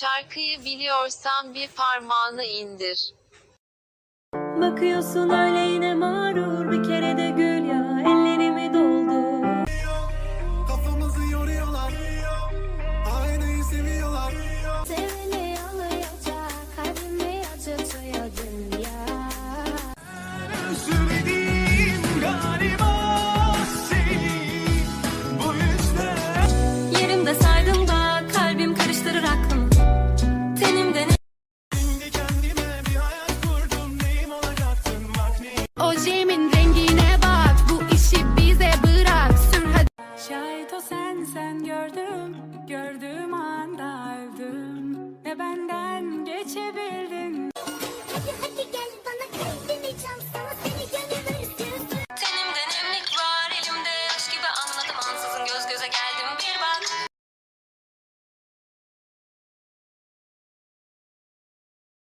Şarkıyı biliyorsan bir parmağını indir. Bakıyorsun öyle yine O Ojemin rengine bak bu işi bize bırak sür hadi. Şahit o sen sen gördüm gördüğüm anda öldüm ne benden geçebildin. Hadi hadi gel bana kaydedeceğim sana seni gönül üstüsün. Tenimde nemlik var elimde aşk gibi anladım ansızın göz göze geldim bir